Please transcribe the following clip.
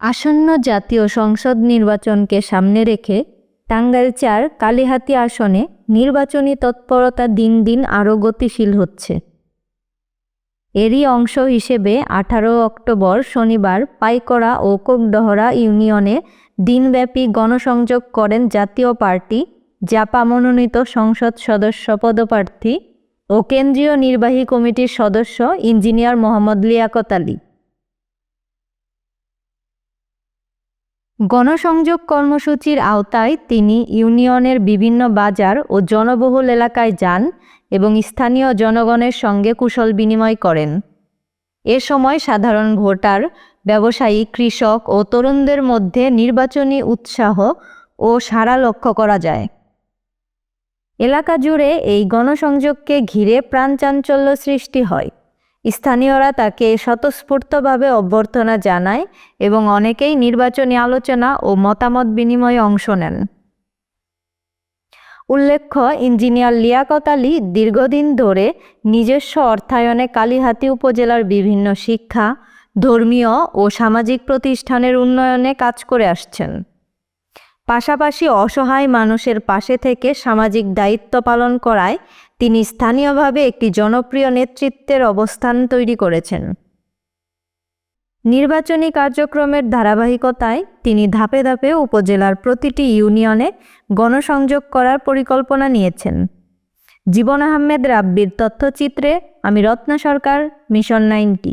আসন্ন জাতীয় সংসদ নির্বাচনকে সামনে রেখে টাঙ্গাইল চার কালিহাতি আসনে নির্বাচনী তৎপরতা দিন দিন আরও গতিশীল হচ্ছে। এরই অংশ হিসেবে আঠারো অক্টোবর শনিবার পাইকড়া ও কোকডহরা ইউনিয়নে দিনব্যাপী গণসংযোগ করেন জাতীয় পার্টি, জাপা মনোনীত সংসদ সদস্য পদপ্রার্থী ও কেন্দ্রীয় নির্বাহী কমিটির সদস্য ইঞ্জিনিয়ার মোহাম্মদ লিয়াকত আলী। গণসংযোগ কর্মসূচির আওতায় তিনি ইউনিয়নের বিভিন্ন বাজার ও জনবহুল এলাকায় যান এবং স্থানীয় জনগণের সঙ্গে কুশল বিনিময় করেন। এ সময় সাধারণ ভোটার, ব্যবসায়ী, কৃষক ও তরুণদের মধ্যে নির্বাচনী উৎসাহ ও সাড়া লক্ষ্য করা যায়। এলাকা জুড়ে এই গণসংযোগকে ঘিরে প্রাণচাঞ্চল্য সৃষ্টি হয়। স্থানীয়রা তাকে স্বতঃস্ফূর্তভাবে অভ্যর্থনা জানায় এবং অনেকেই নির্বাচনী আলোচনা ও মতামত বিনিময়ে অংশ নেন। উল্লেখ্য, ইঞ্জিনিয়ার লিয়াকত আলী দীর্ঘদিন ধরে নিজস্ব অর্থায়নে কালিহাতী উপজেলার বিভিন্ন শিক্ষা, ধর্মীয় ও সামাজিক প্রতিষ্ঠানের উন্নয়নে কাজ করে আসছেন। পাশাপাশি অসহায় মানুষের পাশে থেকে সামাজিক দায়িত্ব পালন করায় তিনি স্থানীয়ভাবে একটি জনপ্রিয় নেতৃত্বের অবস্থান তৈরি করেছেন। নির্বাচনী কার্যক্রমের ধারাবাহিকতায় তিনি ধাপে ধাপে উপজেলার প্রতিটি ইউনিয়নে গণসংযোগ করার পরিকল্পনা নিয়েছেন। জীবন আহমেদ রাব্বির তথ্যচিত্রে আমি Ratna Sarkar, mission ninety.